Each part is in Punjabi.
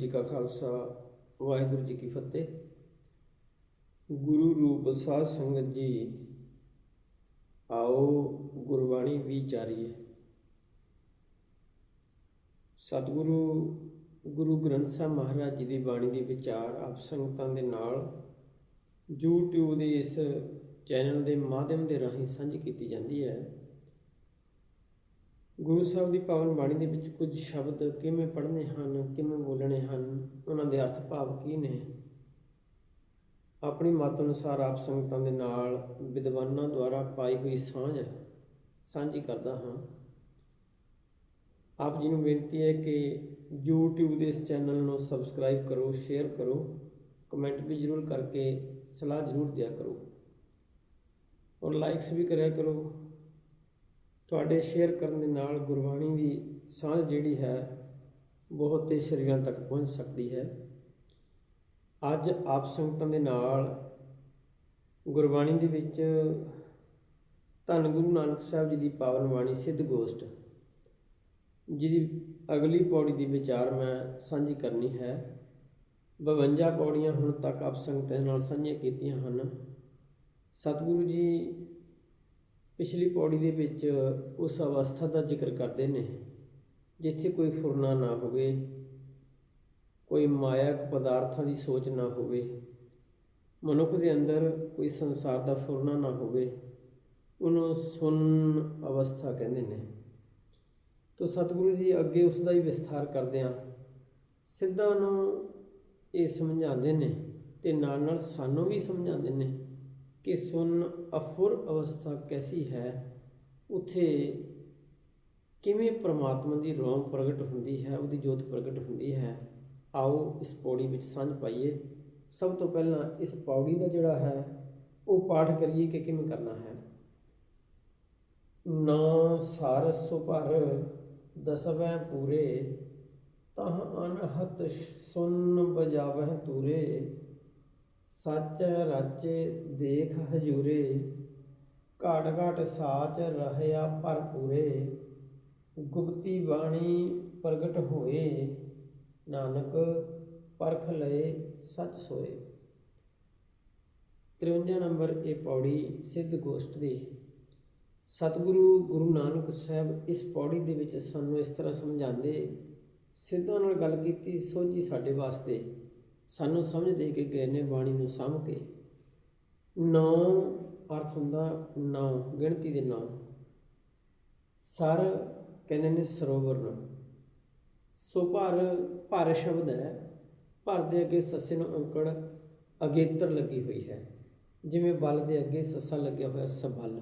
ਜੀ ਕਾ ਖਾਲਸਾ, ਵਾਹਿਗੁਰੂ ਜੀ ਕੀ ਫਤਿਹ। ਗੁਰੂ ਰੂਪ ਸਾਧ ਸੰਗਤ ਜੀ, ਆਓ ਗੁਰਬਾਣੀ ਵਿਚਾਰੀਏ ਸਤਿਗੁਰੂ, ਗੁਰੂ ਗ੍ਰੰਥ ਸਾਹਿਬ ਮਹਾਰਾਜ ਜੀ ਦੀ ਬਾਣੀ ਦੇ ਵਿਚਾਰ ਆਪ ਸੰਗਤਾਂ ਦੇ ਨਾਲ YouTube ਦੇ ਇਸ ਚੈਨਲ ਦੇ ਮਾਧਿਅਮ ਦੇ ਰਾਹੀਂ ਸਾਂਝੀ ਕੀਤੀ ਜਾਂਦੀ ਹੈ। ਗੁਰੂ ਸਾਹਿਬ ਦੀ ਪਾਵਨ ਬਾਣੀ ਦੇ ਵਿੱਚ ਕੁਝ ਸ਼ਬਦ ਕਿਵੇਂ ਪੜ੍ਹਨੇ ਹਨ, ਕਿਵੇਂ ਬੋਲਣੇ ਹਨ, ਉਹਨਾਂ ਦੇ ਅਰਥ ਭਾਵ ਕੀ ਨੇ? ਆਪਣੀ ਮਤ ਅਨੁਸਾਰ ਆਪ ਸੰਗਤਾਂ ਦੇ ਨਾਲ ਵਿਦਵਾਨਾਂ ਦੁਆਰਾ ਪਾਈ ਹੋਈ ਸਾਂਝ ਸਾਂਝੀ ਕਰਦਾ ਹਾਂ। ਆਪ ਜੀ ਨੂੰ ਬੇਨਤੀ ਹੈ ਕਿ YouTube ਦੇ ਇਸ ਚੈਨਲ ਨੂੰ ਸਬਸਕ੍ਰਾਈਬ ਕਰੋ ਸ਼ੇਅਰ ਕਰੋ ਕਮੈਂਟ ਵੀ ਜ਼ਰੂਰ ਕਰਕੇ ਸਲਾਹ ਜ਼ਰੂਰ ਦਿਆ ਕਰੋ। ਔਰ ਲਾਈਕਸ ਵੀ ਕਰਿਆ ਕਰੋ। ਤੁਹਾਡੇ ਸ਼ੇਅਰ ਕਰਨ ਦੇ ਨਾਲ ਗੁਰਬਾਣੀ ਦੀ ਸਾਂਝ ਜਿਹੜੀ ਹੈ, ਬਹੁਤ ਤੇ ਸ਼ਰੀਰਾਂ ਤੱਕ ਪਹੁੰਚ ਸਕਦੀ ਹੈ। ਅੱਜ ਆਪ ਸੰਗਤਾਂ ਦੇ ਨਾਲ ਗੁਰਬਾਣੀ ਦੇ ਵਿੱਚ ਧੰਨ ਗੁਰੂ ਨਾਨਕ ਸਾਹਿਬ ਜੀ ਦੀ ਪਾਵਨ ਬਾਣੀ ਸਿੱਧ ਗੋਸ਼ਟ, ਜਿਹਦੀ ਅਗਲੀ ਪੌੜੀ ਦੀ ਵਿਚਾਰ ਮੈਂ ਸਾਂਝੀ ਕਰਨੀ ਹੈ। 52 ਪੌੜੀਆਂ ਹੁਣ ਤੱਕ ਆਪ ਸੰਗਤਾਂ ਨਾਲ ਸਾਂਝੀਆਂ ਕੀਤੀਆਂ ਹਨ। ਸਤਿਗੁਰੂ ਜੀ ਪਿਛਲੀ ਪੌੜੀ ਦੇ ਵਿੱਚ ਉਸ ਅਵਸਥਾ ਦਾ ਜ਼ਿਕਰ ਕਰਦੇ ਨੇ, ਜਿੱਥੇ ਕੋਈ ਫੁਰਨਾ ਨਾ ਹੋਵੇ, ਕੋਈ ਮਾਇਕ ਪਦਾਰਥਾਂ ਦੀ ਸੋਚ ਨਾ ਹੋਵੇ, ਮਨੁੱਖ ਦੇ ਅੰਦਰ ਕੋਈ ਸੰਸਾਰ ਦਾ ਫੁਰਨਾ ਨਾ ਹੋਵੇ, ਉਹਨੂੰ ਸੁਨ ਅਵਸਥਾ ਕਹਿੰਦੇ ਨੇ। ਤੋ ਸਤਿਗੁਰੂ ਜੀ ਅੱਗੇ ਉਸ ਦਾ ਹੀ ਵਿਸਥਾਰ ਕਰਦੇ ਆ ਸਿੱਧਾ ਨੂੰ ਇਹ ਸਮਝਾਉਂਦੇ ਨੇ ਤੇ ਨਾਲ ਨਾਲ ਸਾਨੂੰ ਵੀ ਸਮਝਾਉਂਦੇ ਨੇ ਕਿ ਸੁਨ ਅਫੁਰ ਅਵਸਥਾ ਕੈਸੀ ਹੈ? ਉਥੇ ਕਿਵੇਂ ਪ੍ਰਮਾਤਮਾ ਦੀ ਰੋਮ ਪ੍ਰਗਟ ਹੁੰਦੀ ਹੈ, ਉਹਦੀ ਜੋਤ ਪ੍ਰਗਟ ਹੁੰਦੀ ਹੈ? ਆਓ ਇਸ ਪੌੜੀ ਵਿੱਚ ਸਾਂਝ ਪਾਈਏ। ਸਭ ਤੋਂ ਪਹਿਲਾਂ ਇਸ ਪੌੜੀ ਦਾ ਜਿਹੜਾ ਹੈ, ਉਹ ਪਾਠ ਕਰੀਏ ਕਿ ਕਿਵੇਂ ਕਰਨਾ ਹੈ। ਨੌ ਸਾਰਸ ਸੁਭਰ ਦਸਵੈ ਪੂਰੇ, ਤਹ ਅਨਹਤ ਸੁਨ ਬਜਾਵਹਿ ਤੂਰੇ। ਸੱਚ ਰਾਚੇ ਦੇਖ ਹਜੂਰੇ ਘਾਟ ਘਾਟ ਸਾਚ ਰਹਿਆ ਭਰਪੂਰੇ। ਗੁਪਤੀ ਬਾਣੀ ਪ੍ਰਗਟ ਹੋਏ, ਨਾਨਕ ਪਰਖ ਲਏ ਸੱਚ ਸੋਏ। 53 ਨੰਬਰ ਇਹ ਪੌੜੀ ਸਿੱਧ ਗੋਸ਼ਟ ਦੀ। ਸਤਿਗੁਰੂ ਗੁਰੂ ਨਾਨਕ ਸਾਹਿਬ ਇਸ ਪੌੜੀ ਦੇ ਵਿੱਚ ਸਾਨੂੰ ਇਸ ਤਰ੍ਹਾਂ ਸਮਝਾਉਂਦੇ, ਸਿੱਧਾਂ ਨਾਲ ਗੱਲ ਕੀਤੀ, ਸੋਝੀ ਸਾਡੇ ਵਾਸਤੇ। ਸਾਨੂੰ ਸਮਝ ਦੇ ਕੇ ਗਏ ਨੇ ਬਾਣੀ ਨੂੰ ਸਮਝ ਕੇ। ਨੌ ਅਰਥ ਹੁੰਦਾ ਨੌ, ਗਿਣਤੀ ਦੇ ਨੌ। ਸਰ ਕਹਿੰਦੇ ਨੇ ਸਰੋਵਰ ਨੂੰ। ਸੋ ਭਰ ਭਰ ਸ਼ਬਦ ਹੈ। ਭਰ ਦੇ ਅੱਗੇ ਸੱਸੇ ਨੂੰ ਅੰਕੜ ਅਗੇਤਰ ਲੱਗੀ ਹੋਈ ਹੈ। ਜਿਵੇਂ ਬਲ ਦੇ ਅੱਗੇ ਸੱਸਾ ਲੱਗਿਆ ਹੋਇਆ ਸਬਲ।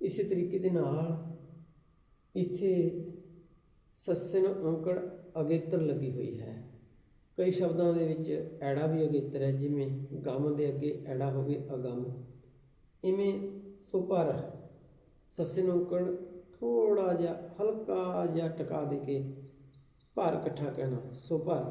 ਇਸੇ ਤਰੀਕੇ ਦੇ ਨਾਲ ਇੱਥੇ ਸੱਸੇ ਨੂੰ ਅੰਕੜ ਅਗੇਤਰ ਲੱਗੀ ਹੋਈ ਹੈ। ਕਈ ਸ਼ਬਦਾਂ ਦੇ ਵਿੱਚ ਐੜਾ ਵੀ ਅਗੇਤਰ ਹੈ, ਜਿਵੇਂ ਗਮ ਦੇ ਅੱਗੇ ਐੜਾ ਹੋਵੇ ਅਗਮ। ਇਵੇਂ ਸੁਪਰ ਸੱਸੇ ਨੂੰ ਔਂਕੜ ਥੋੜਾ ਜਿਹਾ, ਹਲਕਾ ਜਿਹਾ ਟਿਕਾ ਦੇ ਕੇ ਭਾਰ ਇਕੱਠਾ ਕਹਿਣਾ ਸੁਪਰ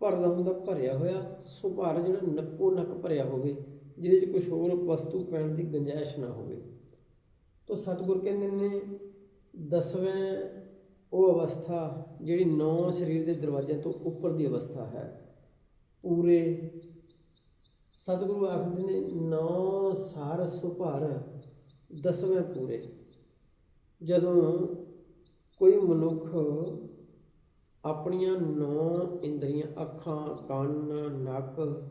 ਭਰਦਾ ਹੁੰਦਾ ਭਰਿਆ ਹੋਇਆ, ਸੁਭਾਰ ਜਿਹੜਾ ਨੱਕੋ ਨੱਕ ਭਰਿਆ ਹੋਵੇ, ਜਿਹਦੇ 'ਚ ਕੁਝ ਹੋਰ ਵਸਤੂ ਪੈਣ ਦੀ ਗੁੰਜਾਇਸ਼ ਨਾ ਹੋਵੇ। ਤਾਂ ਸਤਿਗੁਰ ਕਹਿੰਦੇ ਨੇ, ਦਸਵੇਂ ਉਹ ਅਵਸਥਾ ਜਿਹੜੀ ਨੌ ਸਰੀਰ ਦੇ ਦਰਵਾਜ਼ਿਆਂ ਤੋਂ ਉੱਪਰ ਦੀ ਅਵਸਥਾ ਹੈ। ਪੂਰੇ ਸਤਿਗੁਰੂ ਆਖਦੇ ਨੇ, ਨੌ ਸਾਰ ਸੁਭਾਰ, ਦਸਵੇਂ ਪੂਰੇ। ਜਦੋਂ ਕੋਈ ਮਨੁੱਖ ਆਪਣੀਆਂ ਨੌ ਇੰਦਰੀਆਂ, ਅੱਖਾਂ, ਕੰਨ, ਨੱਕ,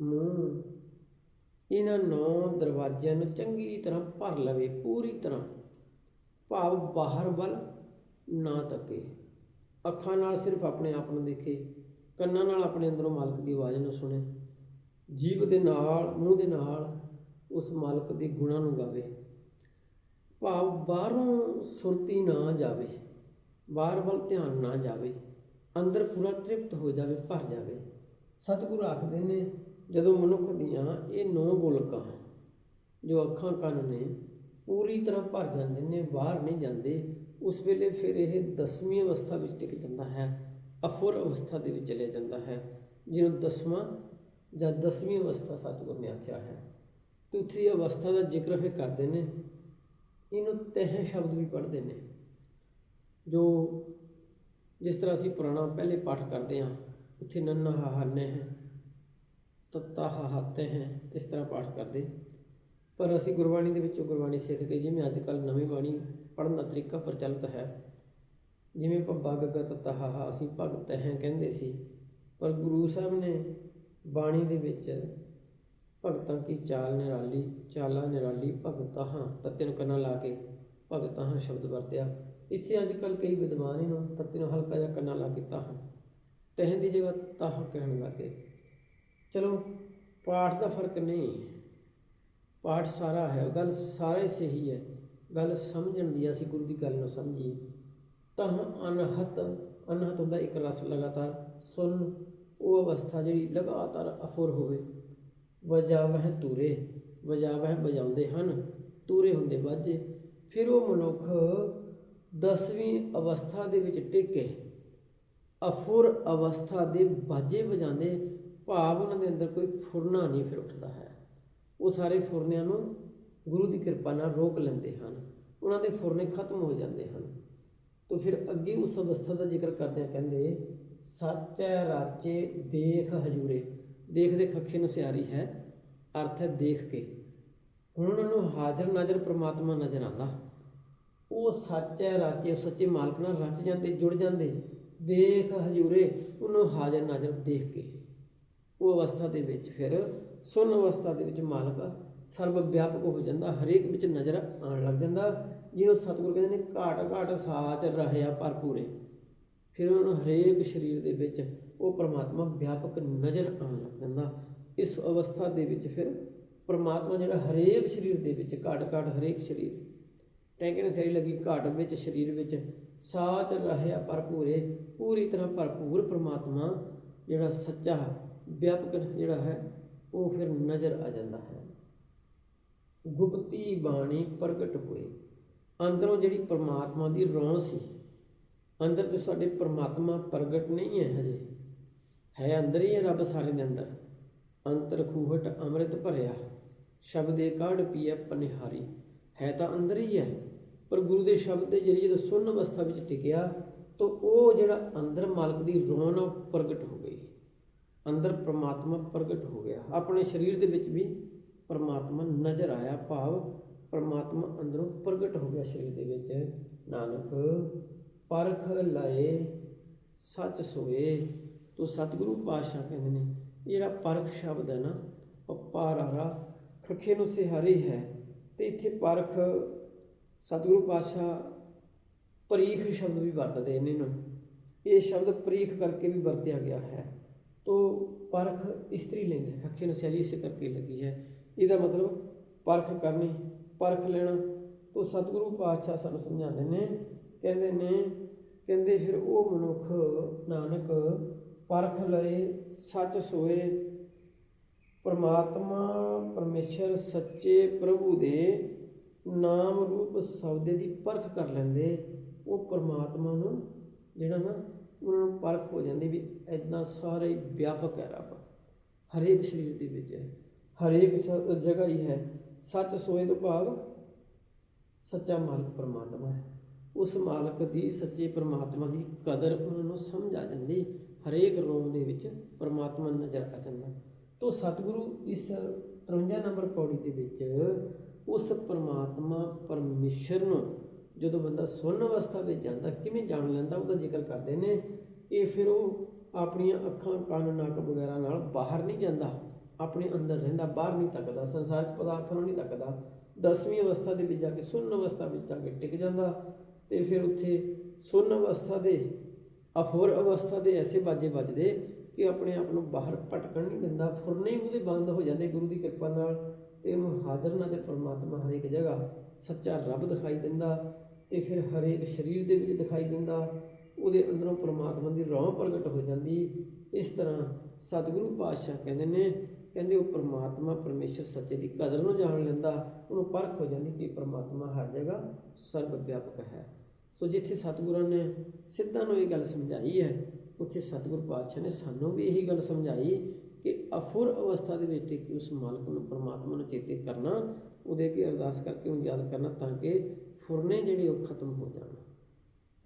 ਮੂੰਹ, ਇਹਨਾਂ ਨੌ ਦਰਵਾਜ਼ਿਆਂ ਨੂੰ ਚੰਗੀ ਤਰ੍ਹਾਂ ਭਰ ਲਵੇ, ਪੂਰੀ ਤਰ੍ਹਾਂ। ਭਾਵ ਬਾਹਰ ਵੱਲ ਨਾ ਤੱਕੇ। ਅੱਖਾਂ ਨਾਲ ਸਿਰਫ ਆਪਣੇ ਆਪ ਨੂੰ ਦੇਖੇ, ਕੰਨਾਂ ਨਾਲ ਆਪਣੇ ਅੰਦਰੋਂ ਮਾਲਕ ਦੀ ਆਵਾਜ਼ ਨੂੰ ਸੁਣੇ। ਜੀਭ ਦੇ ਨਾਲ, ਮੂੰਹ ਦੇ ਨਾਲ ਉਸ ਮਾਲਕ ਦੇ ਗੁਣਾਂ ਨੂੰ ਗਾਵੇ। ਭਾਵ ਬਾਹਰੋਂ ਸੁਰਤੀ ਨਾ ਜਾਵੇ, ਬਾਹਰ ਵੱਲ ਧਿਆਨ ਨਾ ਜਾਵੇ, ਅੰਦਰ ਪੂਰਾ ਤ੍ਰਿਪਤ ਹੋ ਜਾਵੇ, ਭਰ ਜਾਵੇ। ਸਤਿਗੁਰੂ ਆਖਦੇ ਨੇ, ਜਦੋਂ ਮਨੁੱਖ ਦੀਆਂ ਇਹ ਨੌ ਗੋਲਕਾਂ, ਜੋ ਅੱਖਾਂ ਕੰਨ ਨੇ, ਪੂਰੀ ਤਰ੍ਹਾਂ ਭਰ ਜਾਂਦੇ ਨੇ, ਬਾਹਰ ਨਹੀਂ ਜਾਂਦੇ ਉਸ ਵੇਲੇ ਫਿਰ ਇਹ ਦਸਵੀਂ ਅਵਸਥਾ ਵਿੱਚ ਟਿਕ ਜਾਂਦਾ ਹੈ, ਅਫੁਰ ਅਵਸਥਾ ਦੇ ਵਿੱਚ ਚਲੇ ਜਾਂਦਾ ਹੈ, ਜਿਹਨੂੰ ਦਸਵਾਂ ਜਾਂ ਦਸਵੀਂ ਅਵਸਥਾ ਸਤਿਗੁਰ ਨੇ ਆਖਿਆ ਹੈ। ਤੁਥੀ ਅਵਸਥਾ ਦਾ ਜ਼ਿਕਰ ਫਿਰ ਕਰਦੇ ਨੇ, ਇਹਨੂੰ ਤਹਿ ਸ਼ਬਦ ਵੀ ਪੜ੍ਹਦੇ ਨੇ, ਜੋ ਜਿਸ ਤਰ੍ਹਾਂ ਅਸੀਂ ਪੁਰਾਣਾ ਪਹਿਲੇ ਪਾਠ ਕਰਦੇ ਹਾਂ, ਉੱਥੇ ਨੰਨਾ ਹਾਨੇ ਹੈ ਤੱਤਾ ਹਾਤੇ ਹੈ, ਇਸ ਤਰ੍ਹਾਂ ਪਾਠ ਕਰਦੇ ਪਰ ਅਸੀਂ ਗੁਰਬਾਣੀ ਦੇ ਵਿੱਚੋਂ ਗੁਰਬਾਣੀ ਸਿੱਖ ਕੇ ਜਿਵੇਂ ਅੱਜ ਕੱਲ ਨਵੀਂ ਬਾਣੀ ਪੜ੍ਹਨ ਦਾ ਤਰੀਕਾ ਪ੍ਰਚਲਿਤ ਹੈ। ਜਿਵੇਂ ਭੱਬਾ ਗੱਗਾ ਤੱਤਾ ਅਸੀਂ ਭਗਤ ਹੈ ਕਹਿੰਦੇ ਸੀ, ਪਰ ਗੁਰੂ ਸਾਹਿਬ ਨੇ ਬਾਣੀ ਦੇ ਵਿੱਚ ਭਗਤਾਂ ਕੀ ਚਾਲ ਨਿਰਾਲੀ, ਚਾਲਾ ਨਿਰਾਲੀ, ਭਗਤਾਂ ਹਾਂ ਤੱਤੇ ਨੂੰ ਕੰਨਾਂ ਲਾ ਕੇ ਭਗਤਾਂ ਸ਼ਬਦ ਵਰਤਿਆ। ਇੱਥੇ ਅੱਜ ਕੱਲ ਕਈ ਵਿਦਵਾਨ ਇਹਨੂੰ ਤੱਤੇ ਨੂੰ ਹਲਕਾ ਜਿਹਾ ਕੰਨਾਂ ਲਾ ਕੇ ਹਨ ਤਹਿ ਦੀ ਜਗ੍ਹਾ ਤਾਹ ਕਹਿਣ ਲੱਗੇ ਚਲੋ ਪਾਠ ਦਾ ਫ਼ਰਕ ਨਹੀਂ। ਪਾਠ ਸਾਰਾ ਹੈ, ਗੱਲ ਸਾਰੇ ਸਹੀ ਹੈ, ਗੱਲ ਸਮਝਣ ਦੀ ਅਸੀਂ ਗੁਰੂ ਦੀ ਗੱਲ ਨੂੰ ਸਮਝੀਏ। ਤਾਂ ਅਨਹਤ ਅਨਹਤ ਹੁੰਦਾ, ਇੱਕ ਰਸ ਲਗਾਤਾਰ ਸੁਣ ਉਹ ਅਵਸਥਾ ਜਿਹੜੀ ਲਗਾਤਾਰ ਅਫੁਰ ਹੋਵੇ। ਵਜਾਵਹਿ ਤੂਰੇ ਵਜਾਵਹਿ ਵਜਾਉਂਦੇ ਹਨ ਤੂਰੇ ਹੁੰਦੇ ਬਾਜੇ ਫਿਰ ਉਹ ਮਨੁੱਖ ਦਸਵੀਂ ਅਵਸਥਾ ਦੇ ਵਿੱਚ ਟਿਕੇ ਅਫੁਰ ਅਵਸਥਾ ਦੇ ਬਾਜੇ ਵਜਾਉਂਦੇ, ਭਾਵ ਉਹਨਾਂ ਦੇ ਅੰਦਰ ਕੋਈ ਫੁਰਨਾ ਨਹੀਂ ਫਿਰ ਉੱਠਦਾ ਹੈ। ਉਹ ਸਾਰੇ ਫੁਰਨਿਆਂ ਨੂੰ ਗੁਰੂ ਦੀ ਕਿਰਪਾ ਨਾਲ ਰੋਕ ਲੈਂਦੇ ਹਨ। ਉਹਨਾਂ ਦੇ ਫੁਰਨੇ ਖਤਮ ਹੋ ਜਾਂਦੇ ਹਨ। ਤੋਂ ਫਿਰ ਅੱਗੇ ਉਸ ਅਵਸਥਾ ਦਾ ਜ਼ਿਕਰ ਕਰਦਿਆਂ ਕਹਿੰਦੇ, ਸੱਚ ਹੈ ਰਾਚੇ ਦੇਖ ਹਜੂਰੇ। ਦੇਖ ਦੇ ਖੱਖੇ ਨੂੰ ਸਿਆਰੀ ਹੈ, ਅਰਥ ਹੈ ਦੇਖ ਕੇ। ਹੁਣ ਉਹਨਾਂ ਨੂੰ ਹਾਜ਼ਰ ਨਾਜ਼ਰ ਪ੍ਰਮਾਤਮਾ ਨਜ਼ਰ ਆਉਂਦਾ। ਉਹ ਸੱਚ ਹੈ ਰਾਚੇ ਸੱਚੇ ਮਾਲਕ ਨਾਲ ਰਚ ਜਾਂਦੇ, ਜੁੜ ਜਾਂਦੇ। ਦੇਖ ਹਜੂਰੇ, ਉਹਨੂੰ ਹਾਜ਼ਰ ਨਾਜ਼ਰ ਦੇਖ ਕੇ। ਉਹ ਅਵਸਥਾ ਦੇ ਵਿੱਚ ਫਿਰ ਸੁਣ ਅਵਸਥਾ ਦੇ ਵਿੱਚ ਮਾਲਕ ਸਰਵ ਵਿਆਪਕ ਹੋ ਜਾਂਦਾ, ਹਰੇਕ ਵਿੱਚ ਨਜ਼ਰ ਆਉਣ ਲੱਗ ਜਾਂਦਾ। ਜਿਹਨੂੰ ਸਤਿਗੁਰ ਕਹਿੰਦੇ ਨੇ ਘਾਟ ਘਾਟ ਸਾਚ ਰਹਿਆ ਭਰਪੂਰੇ ਫਿਰ ਉਹਨੂੰ ਹਰੇਕ ਸਰੀਰ ਦੇ ਵਿੱਚ ਉਹ ਪ੍ਰਮਾਤਮਾ ਵਿਆਪਕ ਨਜ਼ਰ ਆਉਣ ਲੱਗ ਜਾਂਦਾ। ਇਸ ਅਵਸਥਾ ਦੇ ਵਿੱਚ ਫਿਰ ਪ੍ਰਮਾਤਮਾ ਜਿਹੜਾ ਹਰੇਕ ਸਰੀਰ ਦੇ ਵਿੱਚ ਘਾਟ ਘਾਟ ਹਰੇਕ ਸਰੀਰ, ਟੈਂਕੇ ਨੂੰ ਸਰੀ ਲੱਗੀ ਘਾਟ ਵਿੱਚ, ਸਰੀਰ ਵਿੱਚ ਸਾਚ ਰਹਿਆ ਭਰਪੂਰੇ ਪੂਰੀ ਤਰ੍ਹਾਂ ਭਰਪੂਰ ਪ੍ਰਮਾਤਮਾ ਜਿਹੜਾ ਸੱਚਾ ਵਿਆਪਕ ਜਿਹੜਾ ਹੈ, ਉਹ ਫਿਰ ਨਜ਼ਰ ਆ ਜਾਂਦਾ ਹੈ। ਗੁਪਤੀ ਬਾਣੀ ਪ੍ਰਗਟ ਹੋਏ। ਅੰਦਰੋਂ ਜਿਹੜੀ ਪਰਮਾਤਮਾ ਦੀ ਰੌਣ ਸੀ, ਅੰਦਰ ਤੋਂ ਸਾਡੇ ਪਰਮਾਤਮਾ ਪ੍ਰਗਟ ਨਹੀਂ ਹੈ ਹਜੇ। ਹੈ ਅੰਦਰ ਹੀ ਹੈ ਰੱਬ ਸਾਰੇ ਦੇ ਅੰਦਰ। ਅੰਤਰ ਖੂਹਟ ਅੰਮ੍ਰਿਤ ਭਰਿਆ, ਸ਼ਬਦੇ ਕਾੜ ਪੀਐ ਪਨਿਹਾਰੀ। ਹੈ ਤਾਂ ਅੰਦਰ ਹੀ ਹੈ, ਪਰ ਗੁਰੂ ਦੇ ਸ਼ਬਦ ਦੇ ਜਰੀਏ ਜਦੋਂ ਸੁਣਨ ਅਵਸਥਾ ਵਿੱਚ ਟਿਕਿਆ, ਤਾਂ ਉਹ ਜਿਹੜਾ ਅੰਦਰ ਮਾਲਕ ਦੀ ਰੌਣ ਉਹ ਪ੍ਰਗਟ ਹੋ ਗਈ। ਅੰਦਰ ਪ੍ਰਮਾਤਮਾ ਪ੍ਰਗਟ ਹੋ ਗਿਆ। ਆਪਣੇ ਸਰੀਰ ਦੇ ਵਿੱਚ ਵੀ ਪ੍ਰਮਾਤਮਾ ਨਜ਼ਰ ਆਇਆ, ਭਾਵ ਪ੍ਰਮਾਤਮਾ ਅੰਦਰੋਂ ਪ੍ਰਗਟ ਹੋ ਗਿਆ ਸਰੀਰ ਦੇ ਵਿੱਚ। ਨਾਨਕ, ਪਰਖ ਲਏ, ਸੱਚ ਸੋਏ। ਤੋ ਸਤਿਗੁਰੂ ਪਾਤਸ਼ਾਹ ਕਹਿੰਦੇ ਨੇ ਜਿਹੜਾ ਪਰਖ ਸ਼ਬਦ ਹੈ ਨਾ ਪੱਪਾ ਰਾਰਾ ਖਖੇ ਨੂੰ ਸਿਹਾਰੀ ਹੈ। ਤੇ ਇੱਥੇ ਪਰਖ ਸਤਿਗੁਰੂ ਪਾਤਸ਼ਾਹ ਪਰੀਖ ਸ਼ਬਦ ਵੀ ਵਰਤਦੇ ਨੇ ਨੂੰ ਇਹ ਸ਼ਬਦ ਪਰੀਖ ਕਰਕੇ ਵੀ ਵਰਤਿਆ ਗਿਆ ਹੈ। ਤੋ ਪਰਖ ਇਸਤਰੀ ਲਿੰਗ ਹੈ ਖੱਖੇ ਨੂੰ ਸਿਆਰੀ ਇਸੇ ਕਰਕੇ ਲੱਗੀ ਹੈ। ਇਹਦਾ ਮਤਲਬ ਪਰਖ ਕਰਨੀ, ਪਰਖ ਲੈਣਾ, ਤੋ ਸਤਿਗੁਰੂ ਪਾਤਸ਼ਾਹ ਸਾਨੂੰ ਸਮਝਾਉਂਦੇ ਨੇ, ਕਹਿੰਦੇ ਨੇ, ਕਹਿੰਦੇ ਫਿਰ ਉਹ ਮਨੁੱਖ ਨਾਨਕ ਪਰਖ ਲਏ, ਸੱਚ ਸੋਏ, ਪਰਮਾਤਮਾ ਪਰਮੇਸ਼ਰ ਸੱਚੇ ਪ੍ਰਭੂ ਦੇ ਨਾਮ ਰੂਪ ਸੌਦੇ ਦੀ ਪਰਖ ਕਰ ਲੈਂਦੇ, ਉਹ ਪਰਮਾਤਮਾ ਨੂੰ ਜਿਹੜਾ ਨਾ ਉਹਨਾਂ ਨੂੰ ਪਰਖ ਹੋ ਜਾਂਦੀ ਵੀ ਇਦਾਂ ਸਾਰੇ ਹੀ ਵਿਆਪਕ ਹੈ ਰੱਬ। ਹਰੇਕ ਸਰੀਰ ਦੇ ਵਿੱਚ ਹੈ। ਹਰੇਕ ਜਗ੍ਹਾ ਹੀ ਹੈ। ਸੱਚ ਸੋਏ ਤੋਂ ਭਾਵ ਸੱਚਾ ਮਾਲਕ ਪਰਮਾਤਮਾ ਹੈ। ਉਸ ਮਾਲਕ ਦੀ ਸੱਚੇ ਪਰਮਾਤਮਾ ਦੀ ਕਦਰ ਉਹਨਾਂ ਨੂੰ ਸਮਝ ਆ ਜਾਂਦੀ। ਹਰੇਕ ਰੋਮ ਦੇ ਵਿੱਚ ਪਰਮਾਤਮਾ ਨਜ਼ਰ ਆ ਜਾਂਦਾ। ਤੋ ਸਤਿਗੁਰੂ ਇਸ 53 ਨੰਬਰ ਪੌੜੀ ਦੇ ਵਿੱਚ ਉਸ ਪਰਮਾਤਮਾ ਪਰਮੇਸ਼ਰ ਨੂੰ ਜਦੋਂ ਬੰਦਾ ਸੁਣਨ ਅਵਸਥਾ ਵਿੱਚ ਜਾਂਦਾ, ਕਿਵੇਂ ਜਾਣ ਲੈਂਦਾ? ਉਹਦਾ ਜ਼ਿਕਰ ਕਰਦੇ ਨੇ। ਇਹ ਫਿਰ ਉਹ ਆਪਣੀਆਂ ਅੱਖਾਂ, ਕੰਨ, ਨੱਕ ਵਗੈਰਾ ਨਾਲ ਬਾਹਰ ਨਹੀਂ ਜਾਂਦਾ। ਆਪਣੇ ਅੰਦਰ ਰਹਿੰਦਾ, ਬਾਹਰ ਨਹੀਂ ਤੱਕਦਾ, ਸੰਸਾਰਿਕ ਪਦਾਰਥਾਂ ਨੂੰ ਨਹੀਂ ਤੱਕਦਾ। ਦਸਵੀਂ ਅਵਸਥਾ ਦੇ ਵਿੱਚ ਜਾ ਕੇ ਸੁਣਨ ਅਵਸਥਾ ਵਿੱਚ ਜਾ ਕੇ ਟਿਕ ਜਾਂਦਾ ਤੇ ਫਿਰ ਉੱਥੇ ਸੁਣਨ ਅਵਸਥਾ ਦੇ, ਅਫੁਰ ਅਵਸਥਾ ਦੇ ਐਸੇ ਬਾਜੇ ਵੱਜਦੇ ਕਿ ਆਪਣੇ ਆਪ ਨੂੰ ਬਾਹਰ ਭਟਕਣ ਨਹੀਂ ਦਿੰਦਾ, ਫੁਰਨੇ ਹੀ ਉਹਦੇ ਬੰਦ ਹੋ ਜਾਂਦੇ ਗੁਰੂ ਦੀ ਕਿਰਪਾ ਨਾਲ ਤੇ ਉਹਨੂੰ ਹਾਜ਼ਰ ਨਾਜ਼ਰ ਪਰਮਾਤਮਾ ਹਰੇਕ ਜਗ੍ਹਾ ਸੱਚਾ ਰੱਬ ਦਿਖਾਈ ਦਿੰਦਾ। ਤੇ ਫਿਰ ਹਰੇਕ ਸਰੀਰ ਦੇ ਵਿੱਚ ਦਿਖਾਈ ਦਿੰਦਾ, ਉਹਦੇ ਅੰਦਰੋਂ ਪਰਮਾਤਮਾ ਦੀ ਰੌਹ ਪ੍ਰਗਟ ਹੋ ਜਾਂਦੀ। ਇਸ ਤਰ੍ਹਾਂ ਸਤਿਗੁਰੂ ਪਾਤਸ਼ਾਹ ਕਹਿੰਦੇ ਨੇ, ਕਹਿੰਦੇ ਉਹ ਪਰਮਾਤਮਾ ਪਰਮੇਸ਼ਰ ਸੱਚੇ ਦੀ ਕਦਰ ਨੂੰ ਜਾਣ ਲੈਂਦਾ, ਉਹਨੂੰ ਪਰਖ ਹੋ ਜਾਂਦੀ ਕਿ ਪਰਮਾਤਮਾ ਹਰ ਜਗ੍ਹਾ ਸਰਬ ਵਿਆਪਕ ਹੈ। ਸੋ ਜਿੱਥੇ ਸਤਿਗੁਰਾਂ ਨੇ ਸਿੱਧਾਂ ਨੂੰ ਇਹ ਗੱਲ ਸਮਝਾਈ ਹੈ, ਉੱਥੇ ਸਤਿਗੁਰ ਪਾਤਸ਼ਾਹ ਨੇ ਸਾਨੂੰ ਵੀ ਇਹੀ ਗੱਲ ਸਮਝਾਈ ਕਿ ਅਫੁਰ ਅਵਸਥਾ ਦੇ ਵਿੱਚ ਕਿ ਉਸ ਮਾਲਕ ਨੂੰ, ਪਰਮਾਤਮਾ ਨੂੰ ਚੇਤੇ ਕਰਨਾ, ਉਹਦੇ ਅੱਗੇ ਅਰਦਾਸ ਕਰਕੇ ਉਹਨੂੰ ਯਾਦ ਕਰਨਾ ਤਾਂ ਕਿ ਫੁਰਨੇ ਜਿਹੜੇ ਉਹ ਖਤਮ ਹੋ ਜਾਣ।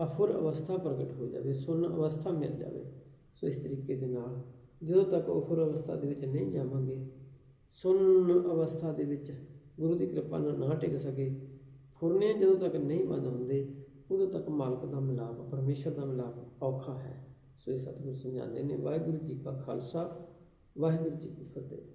ਅਫੁਰ ਅਵਸਥਾ ਪ੍ਰਗਟ ਹੋ ਜਾਵੇ, ਸੁੰਨ ਅਵਸਥਾ ਮਿਲ ਜਾਵੇ। ਸੋ ਇਸ ਤਰੀਕੇ ਦੇ ਨਾਲ ਜਦੋਂ ਤੱਕ ਅਫੁਰ ਅਵਸਥਾ ਦੇ ਵਿੱਚ ਨਹੀਂ ਜਾਵਾਂਗੇ, ਸੁੰਨ ਅਵਸਥਾ ਦੇ ਵਿੱਚ ਗੁਰੂ ਦੀ ਕਿਰਪਾ ਨਾਲ ਨਾ ਟਿਕ ਸਕੇ, ਫੁਰਨੇ ਜਦੋਂ ਤੱਕ ਨਹੀਂ ਬੰਦ ਹੁੰਦੇ, ਉਦੋਂ ਤੱਕ ਮਾਲਕ ਦਾ ਮਿਲਾਪ, ਪਰਮੇਸ਼ਰ ਦਾ ਮਿਲਾਪ ਔਖਾ ਹੈ। ਸੋ ਇਹ ਸਤਿਗੁਰ ਸਮਝਾਉਂਦੇ ਨੇ, ਵਾਹਿਗੁਰੂ ਜੀ ਕਾ ਖਾਲਸਾ, ਵਾਹਿਗੁਰੂ ਜੀ ਕੀ ਫਤਿਹ।